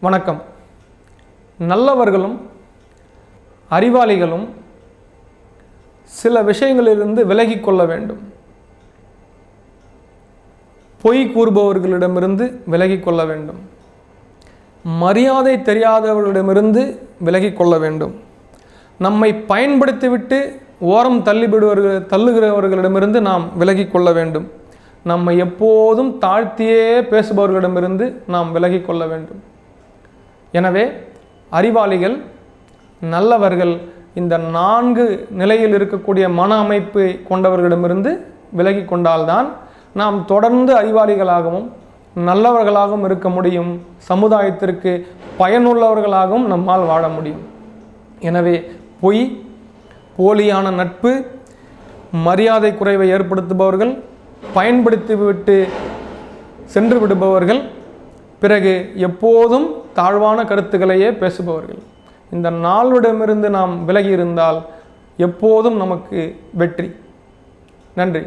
வணக்கம். நல்லவர்களும் அறிவாளிகளும் சில விஷயங்களிலிருந்து விலகிக் கொள்ள வேண்டும். பொய் கூறுபவர்களிடமிருந்து விலகிக் கொள்ள வேண்டும். மரியாதை தெரியாதவர்களிடமிருந்து விலகிக் கொள்ள வேண்டும். நம்மை பயன்படுத்திவிட்டு ஓரம் தள்ளிவிடுவர்கள் தள்ளுகிறவர்களிடமிருந்து நாம் விலகிக் கொள்ள வேண்டும். நம்மை எப்போதும் தாழ்த்தியே பேசுபவர்களிடமிருந்து நாம் விலகிக் கொள்ள வேண்டும். எனவே அறிவாளிகள் நல்லவர்கள் இந்த நான்கு நிலையில் இருக்கக்கூடிய மன அமைப்பு கொண்டவர்களிடமிருந்து விலகி கொண்டால்தான் நாம் தொடர்ந்து அறிவாளிகளாகவும் நல்லவர்களாகவும் இருக்க முடியும். சமுதாயத்திற்கு பயனுள்ளவர்களாகவும் நம்மால் வாழ முடியும். எனவே பொய் போலியான நட்பு மரியாதை குறைவை ஏற்படுத்துபவர்கள் பயன்படுத்திவிட்டு சென்று விடுபவர்கள் பிறகு எப்போதும் தாழ்வான கருத்துக்களையே பேசுபவர்கள். இந்த நாளிடமிருந்து நாம் விலகி இருந்தால் எப்போதும் நமக்கு வெற்றி. நன்றி.